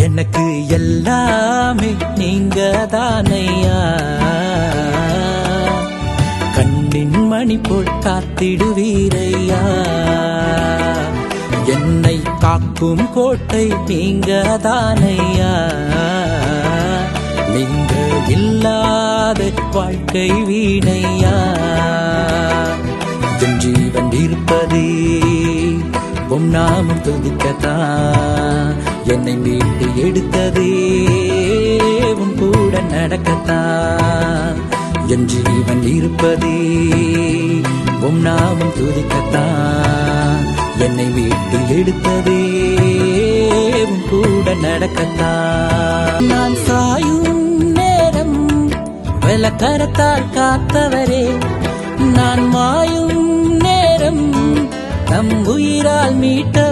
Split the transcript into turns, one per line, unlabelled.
எனக்கு எல்லாமே நீங்க தானையா கண்ணின் மணி போல் காத்திடுவீரையா? என்னை காக்கும் கோட்டை நீங்க தானையா நீங்க இல்லாத வாழ்க்கை வீணையா? என் ஜீவன் இருப்பதே உம் நாமம் துதிக்கத்தான். என்னை மீட்டு எடுத்ததே உன் கூட நடக்கத்தான். என் ஜீவன் இருப்பதே உம் நாமம் துதிக்கத்தான். என்னை மீட்டு எடுத்ததே உன் கூட நடக்கத்தான். நான் சாயும் நேரம் விளக்கரத்தால் காத்தவரே. நான் மாயும் நேரம் தம் உயிரால் மீட்ட